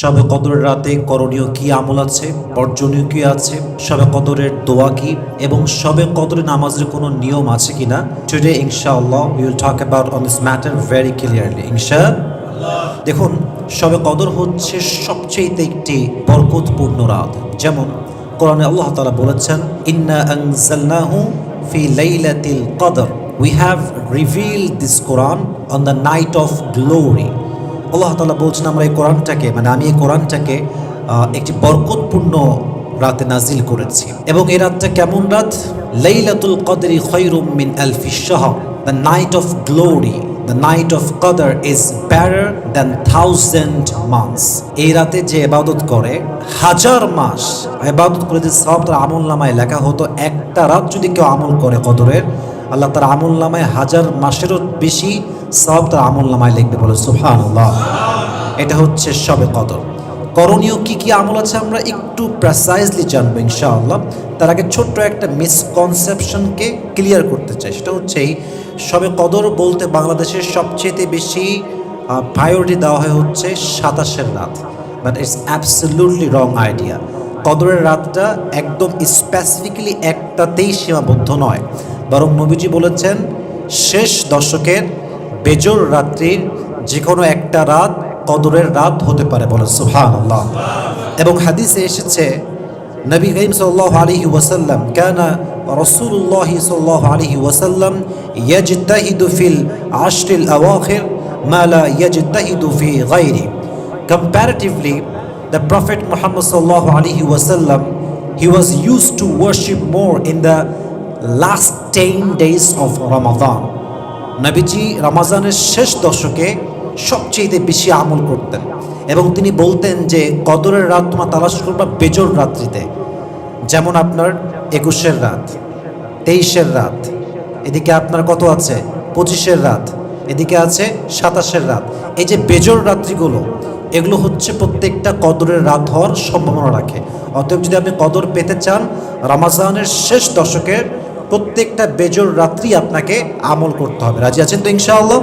সবে কদরের রাতে করণীয় কি আমল আছে? বর্জনীয় কি আছে? সবে কদরের দোয়া কি? এবং সবে কদরের নামাজের কোনো নিয়ম আছে কিনা? টুডে ইনশাআল্লাহ we will talk about on this matter very clearly ইনশা দেখুন সবে কদর হচ্ছে সবচেয়ে একটি বরকতপূর্ণ রাত। যেমন, কোরআনে আল্লাহ তাআলা বলেছেন, ইন্না আনজালনাহু ফি লাইলাতিল কদর। We have reveal this Quran on the night of glory আল্লাহ তালা বলছেন, আমরা এই কোরআনটাকে মানে আমি এই কোরআনটাকে একটি বরকতপূর্ণ রাতে নাজিল করেছি। এবং এই রাতটা কেমন রাত? লাইলাতুল কদরি খৈরুম মিন শাহর। The night of glory the night of কদর is better than thousand months এই রাতে যে এবাদত করে, হাজার মাস এবাদত করে যে সব তার আমল নামায় লেখা হতো, একটা রাত যদি কেউ আমল করে কদরের, আল্লাহ তার আমল নামায় হাজার মাসেরও বেশি সব তার আমল নামায় লিখবে, বলে সুহান এটা হচ্ছে সবে কদর। করণীয় কি কি আমল আছে আমরা একটু প্রেসাইজলি জানব, ইনশাআল্লাহ। তার আগে ছোট্ট একটা মিসকনসেপশনকে ক্লিয়ার করতে চাই। সেটা হচ্ছে সবে কদর বলতে বাংলাদেশের সবচেয়ে বেশি প্রায়োরিটি দেওয়া হয় হচ্ছে সাতাশের রাত। But it's absolutely wrong idea কদরের রাতটা একদম স্পেসিফিক্যালি একটাতেই সীমাবদ্ধ নয়। বরং নবীজি বলেছেন, শেষ দশকের বেজর রাত্রির যে কোনো একটা রাত কদরের রাত হতে পারে বলে সুহান আল্লাহ এবং হাদিসে এসেছে, নবী করিম সাল্লাল্লাহু আলাইহি ওয়াসাল্লাম, কানা রাসূলুল্লাহ সাল্লাল্লাহু আলাইহি ওয়াসাল্লাম ইয়াজতাহিদু ফিল আশরিল আওয়াখির মা লা ইয়াজতাহিদু ফি গায়রি। Comparatively, the prophet muhammad sallallahu alaihi wasallam he was used to worship more in the last 10 days of ramadan. নবীজি রমাজানের শেষ দশকে সবচেয়ে বেশি আমল করতেন এবং তিনি বলতেন যে কদরের রাত তোমার তালাশ করবা বেজর রাত্রিতে। যেমন আপনার একুশের রাত, তেইশের রাত, এদিকে আপনার কত আছে? পঁচিশের রাত, এদিকে আছে সাতাশের রাত। এই যে বেজর রাত্রিগুলো, এগুলো হচ্ছে প্রত্যেকটা কদরের রাত হওয়ার সম্ভাবনা রাখে। অতএব যদি আপনি কদর পেতে চান, রামাজানের শেষ দশকের প্রত্যেকটা বেজর রাত্রি আপনাকে আমল করতে হবে। রাজি আছেন তো ইনশাআল্লাহ?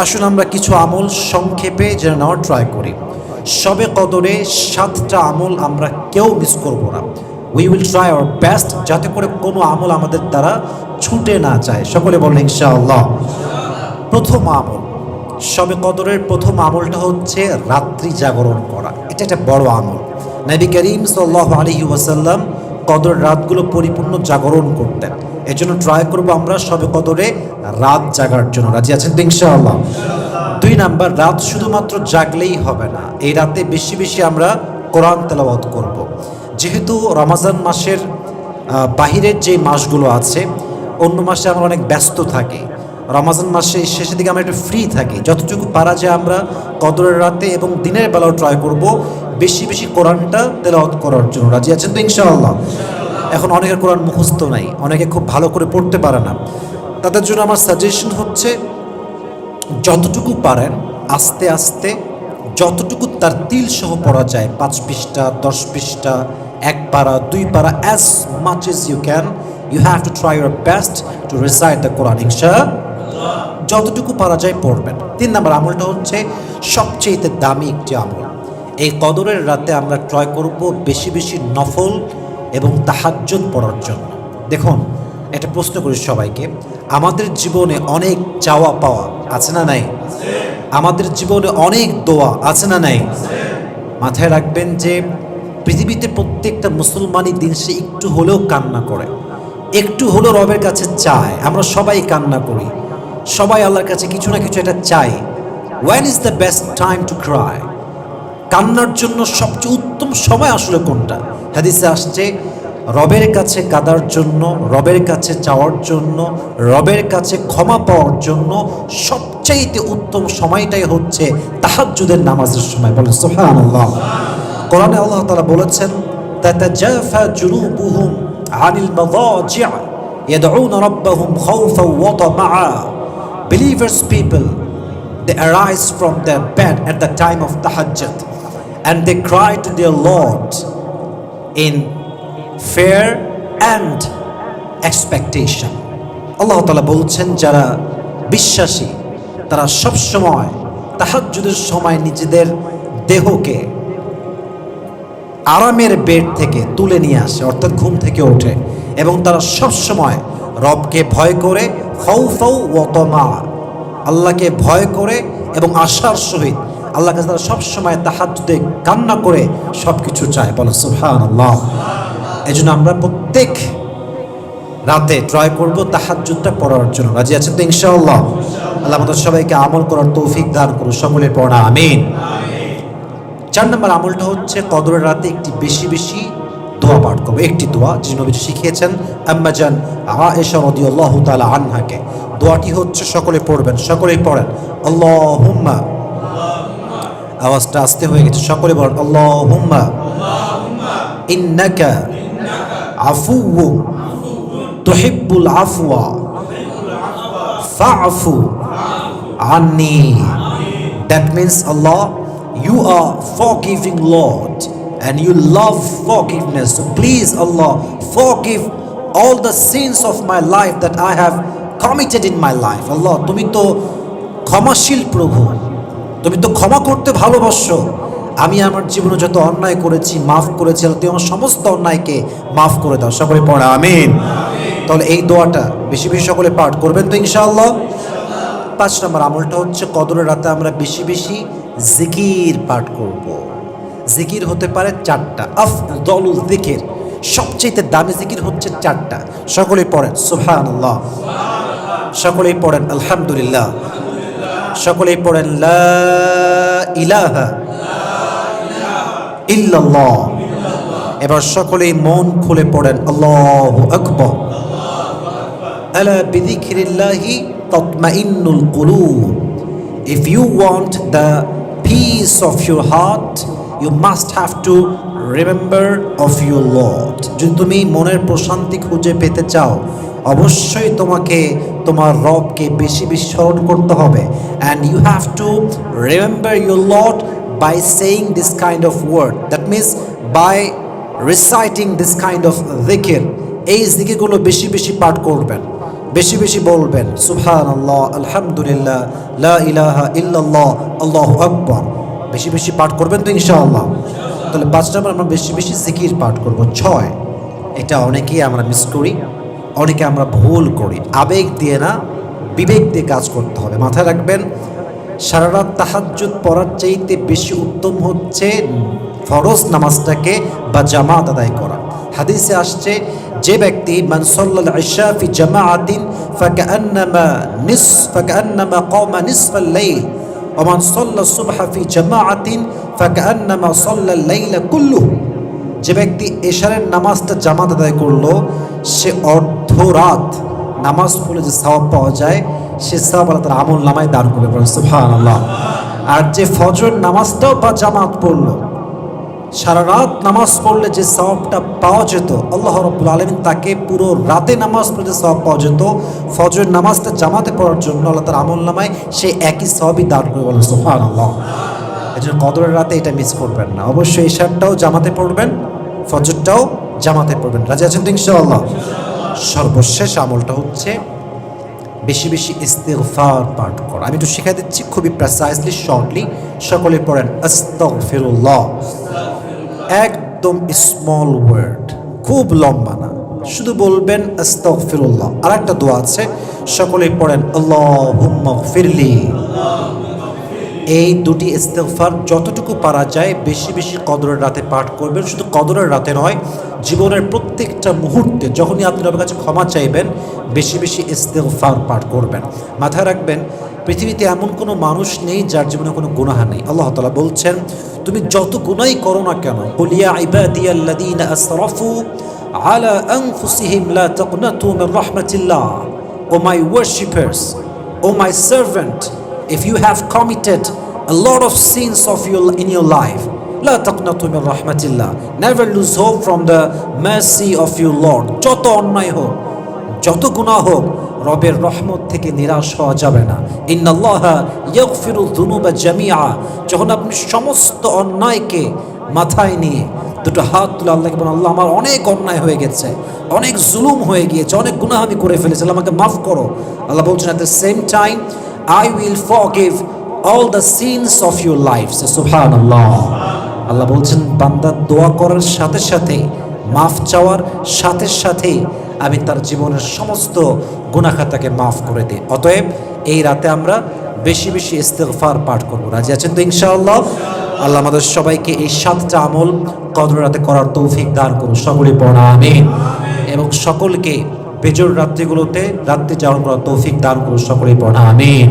আসুন আমরা কিছু আমল সংক্ষেপে যেন নেওয়ার ট্রাই করি। সবে কদরে সাতটা আমল আমরা কেউ মিস করব না। We will try our best যাতে করে কোনো আমল আমাদের দ্বারা ছুটে না যায়। সকলে বলেন ইনশাআল্লাহ। প্রথম আমল, সবে কদরের প্রথম আমলটা হচ্ছে রাত্রি জাগরণ করা। এটা একটা বড় আমল। নবী করিম সাল্লাহ আলহি ওয়াসাল্লাম কদর রাতগুলো পরিপূর্ণ জাগরণ করতেন। এজন্য ট্রাই করব আমরা সবে কদরে রাত জাগার জন্য। রাজি আছেন তো ইনশাআল্লাহ? দুই নাম্বার, রাত শুধুমাত্র জাগলেই হবে না, এই রাতে বেশি বেশি আমরা কোরআন তেলাওয়াত করব। যেহেতু রমাজান মাসের বাহিরের যে মাসগুলো আছে, অন্য মাসে আমরা অনেক ব্যস্ত থাকি। রমাজান মাসে শেষের দিকে আমরা একটু ফ্রি থাকি। যতটুকু পারা যায় আমরা কদরের রাতে এবং দিনের বেলাও ট্রাই করব। বেশি বেশি কোরআনটা তেলাওয়াত করার জন্য। রাজি আছেন তো ইনশাআল্লাহ? এখন অনেকের কোরআন মুখস্থ নাই। অনেকে খুব ভালো করে পড়তে পারে না। তাদের জন্য আমার সাজেশন হচ্ছে, যতটুকু পারেন, আস্তে আস্তে যতটুকু তার তিল সহ পড়া যায়, পাঁচ পৃষ্ঠা, দশ পৃষ্ঠা, এক পারা, দুই পারা as much as you can you have to try your best to recite the কোরআন ইনশা যতটুকু পারা যায় পড়বেন। তিন নম্বর আমলটা হচ্ছে সবচেয়ে দামি একটি আমল। এই কদরের রাতে আমরা ট্রয় করব বেশি বেশি নফল এবং তাহাজ্জুদ পড়ার জন্য। দেখুন, একটা প্রশ্ন করি সবাইকে। আমাদের জীবনে অনেক চাওয়া পাওয়া আছে না নাই? আমাদের জীবনে অনেক দোয়া আছে না নাই? মাথায় রাখবেন যে পৃথিবীতে প্রত্যেকটা মুসলমানই দিন সে একটু হলেও কান্না করে। একটু হলেও রবের কাছে চায়। আমরা সবাই কান্না করি। সবাই আল্লাহর কাছে কিছু না কিছু এটা চাই one is the best time to cry কান্নার জন্য সবচেয়ে উত্তম সময় আসলে কোনটা হাদিসে আসছে রবের কাছে কাদার জন্য রবের কাছে চাওয়ার জন্য রবের কাছে ক্ষমা পাওয়ার জন্য সবচাইতে উত্তম সময়টাই হচ্ছে তাহাজ্জুদের নামাজের সময় বলেন সুবহানাল্লাহ কোরআনে আল্লাহ তাআলা বলেছেন তাতাজাফা জুনুবুহুম আনিল মাদাজি'a يدعون ربهم خوفا وطمعا believers people they arise from their bed at the time of tahajjud and they cry to their lord in fear and expectation আল্লাহ তালা বলছেন যারা বিশ্বাসী তারা সব সময় তাহাজ্জুদের সময় নিজেদের দেহকে আরামের বেড থেকে তুলে নিয়ে আসে অর্থাৎ ঘুম থেকে ওঠে এবং তারা সব সময় রবকে ভয় করে ফৌ ফৌ ওতমা আল্লাহকে ভয় করে এবং আশার সহিত আল্লাহ কাছে তারা সবসময় তাহাজুদে কান্না করে সব কিছু চায়। বলো সুহান আল্লাহ এই জন্য আমরা প্রত্যেক রাতে ট্রয় করব তাহাজ্জুদটা পড়ার জন্য। রাজি আছেন তো ইনশাআল্লাহ? আল্লাহ আমাদের সবাইকে আমল করার তৌফিক দান করুন সকলের পড়া আমিন। চার নম্বর আমলটা হচ্ছে কদরের রাতে একটি বেশি বেশি দোয়া পাঠ করব। একটি দোয়া যে নবীজি শিখিয়েছেন আম্মাজান আয়েশা আল্লাহ তাআলা আনহাকে। দোয়াটি হচ্ছে সকলে পড়বেন সকলেই পড়েন। আল্লাহুম্মা। আওয়াজটা আসতে হয়ে গেছে সকলে বলেন আল্লাহুম্মা। ইন্নাকা আফুউ তুহিব্বুল আফওয়া। ফাআফু আন্নি। That means Allah, you are forgiving Lord. And you love forgiveness. So please Allah, forgive all the sins of my life that I have committed in my life. Allah, তুমি তো ক্ষমাশীল প্রভু তুমি তো ক্ষমা করতে ভালোবাসো আমি আমার জীবনে যত অন্যায় করেছি মাফ করেছি তুমি আমার সমস্ত অন্যায়কে মাফ করে দাও সকলে পড়া আমিন তাহলে এই দোয়াটা বেশি বেশি সকলে পাঠ করবেন তো ইনশাআল্লাহ পাঁচ নম্বর আমলটা হচ্ছে কদরের রাতে আমরা বেশি বেশি জিকির পাঠ করব। জিকির হতে পারে চারটা। আফ দলুল জিকির। সবচেয়ে দামি জিকির হচ্ছে চারটা। সকলেই পড়েন সুহান সকলেই পড়েন, আলহামদুলিল্লাহ। সকলেই পড়েন, লা ইলাহা ইল্লাল্লাহ। এবার সকলেই মন খুলে পড়েন, আল্লাহ আকবর। আলা বিদিখিরিল্লাহি তাতমাইন্নুল কুলুব। If you want the peace of your heart you must have to remember of your lord. যদি তুমি মনের প্রশান্তি খুঁজে পেতে চাও, অবশ্যই তোমাকে তোমার রবকে বেশি বেশি স্মরণ করতে হবে। And you have to remember your lord by saying this kind of word that means by reciting this kind of জিকির এই জিকিরগুলো বেশি বেশি পাঠ করবেন, বেশি বেশি বলবেন। সুবহান আল্লাহ আলহামদুলিল্লাহ, লা ইলাহা ইল্লাল্লাহ, আল্লাহু আকবার। বেশি বেশি পাঠ করবেন তো ইনশাআল্লাহ। তাহলে পাঁচ নম্বর আমরা বেশি বেশি জিকির পাঠ করব। ছয়, এটা অনেকেই আমরা মিস করি, অনেকে আমরা ভুল করি। আবেগ দিয়ে না, বিবেক দিয়ে কাজ করতে হবে। মাথায় রাখবেন সারা রাত তাহাজ্জুদ পড়ার চাইতে বেশি উত্তম হচ্ছে ফরজ নামাজটাকে বা জামাত আদায় করা। হাদিসে আসছে, যে ব্যক্তি মান সাল্লাল ইশা ফি জামাআতিন ফাকান্নামা নিস ফাকান্নামা কামা নিসফাল লাইল ওয়া সল্লা সুবহাফি জামাআতিন ফাকান্নামা সল্লা লাইলা কুল্লু যে ব্যক্তি এশারের নামাজটা জামাত আদায় করল, সে অর্ধ রাত নামাজ পড়লে যে সওয়াব পাওয়া যায়, সে সওয়াব আল্লাহ তার আমল নামায় দান করবে সুবহানাল্লাহ। আর যে ফজর নামাজটাও বা জামাত পড়ল সারা রাত নামাজ পড়লে যে সওয়াবটা পাওয়া যেত, আল্লাহ রব্বুল আলমিন তাকে পুরো রাতে নামাজ পড়লে সওয়াব পাওয়া যেত। ফজর নামাজটা জামাতে পড়ার জন্য আল্লাহ তার আমল নামায়, সে একই সবই দান করে বলেন সুফান আল্লাহ এই জন্য কদরের রাতে এটা মিস করবেন না। অবশ্যই ঈশারটাও জামাতে পড়বেন, ফজরটাও জামাতে পড়বেন। রাজি আছেন তো ইনশাআল্লাহ? সর্বশেষ আমলটা হচ্ছে বেশি বেশি ইস্তেগফার পাঠ করা। আমি একটু শিখাই দিচ্ছি খুবই প্রেসাইজলি শর্টলি সকলে পড়েন, আস্তাগফিরুল্লাহ। একদম স্মল ওয়ার্ড খুব লম্বা না। শুধু বলবেন আস্তাগফিরুল্লাহ। আর একটা দোয়া আছে সকলেই পড়েন, আল্লাহুম্মা ফিরলি এই দুটি ইস্তেগফার যতটুকু পারা যায়, বেশি বেশি কদরের রাতে পাঠ করবেন। শুধু কদরের রাতে নয়, জীবনের প্রত্যেকটা মুহূর্তে যখনই আপনি রবের কাছে ক্ষমা চাইবেন, বেশি বেশি ইস্তেগফার পাঠ করবেন। মাথায় রাখবেন পৃথিবীতে এমন কোনো মানুষ নেই যার জীবনে কোনো গুনাহা নেই। আল্লাহ তালা বলছেন, তুমি যত গুনাই করো না কেন বলিয়া ইবাদিয়াল্লাদিন আসরাফু আলা আনফুসিহিম লা তাকনাতু মিন রাহমাতিল্লাহ। O my worshippers O my servant if you have committed a lot of sins of your, in your life, লা তাকনাতু মিন রাহমাতিল্লাহ। Never lose hope from the mercy of your lord যত অন্যায় হোক, যত গুনাহ হোক রবের রহমত থেকে নিরাশ হওয়া যাবে না। ইন্নাল্লাহ জামিআ। যখন আপনি সমস্ত অন্যায়কে মাথায় নিয়ে দুটো হাত তুলে আল্লাহকে বলেন, আল্লাহ আমার অনেক অন্যায় হয়ে গেছে, অনেক জুলুম হয়ে গিয়েছে, অনেক গুনাহ আমি করে ফেলেছি আমাকে মাফ করো। আল্লাহ বলছেন at the same time I will forgive all the sins of your life সুবহানাল্লাহ। আল্লাহ বলছেন, বান্দা দোয়া করার সাথে সাথে, মাফ চাওয়ার সাথে সাথে আমি তার জীবনের সমস্ত গুণাখাতাকে মাফ করে দিই। অতএব এই রাতে আমরা বেশি বেশি ইস্তেগফার পাঠ করব। রাজি আছেন তো ইনশাআল্লাহ? আল্লাহ আমাদের সবাইকে এই সাতটা আমল কদর রাতে করার তৌফিক দান করুন। সকলে পড়া, আমিন। এবং সকলকে বেজর রাত্রিগুলোতে রাত্রি যাপন করার তৌফিক দান করুন। সকলেই পড়া, আমিন।